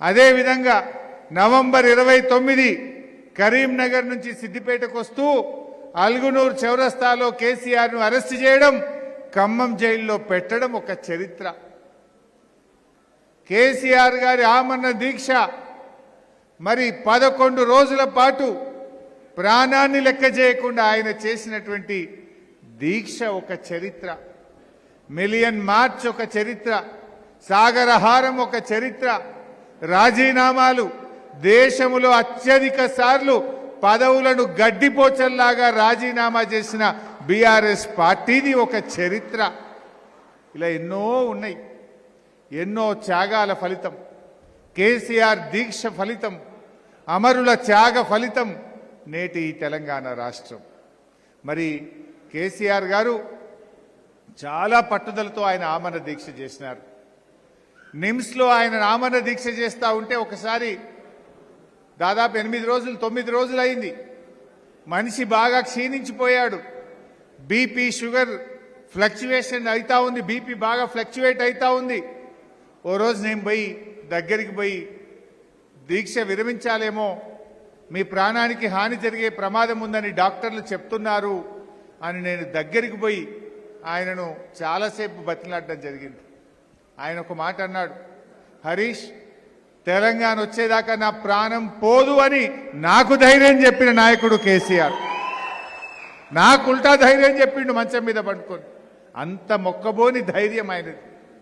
అదేవిధంగా నవంబర్ ఇరవై తొమ్మిది కరీంనగర్ నుంచి సిద్దిపేటకు వస్తూ అల్గునూరు చౌరస్తాలో కేసీఆర్ను అరెస్ట్ చేయడం ఖమ్మం జైల్లో పెట్టడం ఒక చరిత్ర. కేసీఆర్ గారి ఆమరణ దీక్ష మరి పదకొండు రోజుల పాటు ప్రాణాన్ని లెక్క చేయకుండా ఆయన చేసినటువంటి దీక్ష ఒక చరిత్ర. మిలియన్ మార్చ్ ఒక చరిత్ర సాగరహారం ఒక చరిత్ర. రాజీనామాలు దేశములో అత్యధిక సార్లు పదవులను గడ్డిపోచల్లాగా రాజీనామా చేసిన బీఆర్ఎస్ పార్టీది ఒక చరిత్ర. ఇలా ఎన్నో ఉన్నాయి. ఎన్నో త్యాగాల ఫలితం. కేసీఆర్ దీక్ష ఫలితం. అమరుల త్యాగ ఫలితం నేటి తెలంగాణ రాష్ట్రం. మరి కేసీఆర్ గారు చాలా పట్టుదలతో ఆయన ఆమరణ దీక్ష చేసినారు. నిమ్స్లో ఆయన ఆమరణ దీక్ష చేస్తూ ఉంటే ఒకసారి దాదాపు ఎనిమిది రోజులు తొమ్మిది రోజులు అయింది మనిషి బాగా క్షీణించిపోయాడు. బీపీ షుగర్ ఫ్లక్చువేషన్ అవుతా ఉంది. బీపీ బాగా ఫ్లక్చువేట్ అవుతా ఉంది. ఓ రోజు నేను పోయి దగ్గరికి పోయి దీక్ష విరమించాలేమో మీ ప్రాణానికి హాని జరిగే ప్రమాదం ఉందని డాక్టర్లు చెప్తున్నారు అని నేను దగ్గరికి పోయి ఆయనను చాలాసేపు బతిలాడడం జరిగింది. ఆయన ఒక మాట అన్నాడు హరీష్ తెలంగాణ వచ్చేదాకా నా ప్రాణం పోదు అని నాకు ధైర్యం చెప్పిన నాయకుడు కేసీఆర్. నాకు ఉల్టా ధైర్యం చెప్పిండు మంచం మీద పండుకొని. అంత మొక్కబోని ధైర్యం ఆయనది.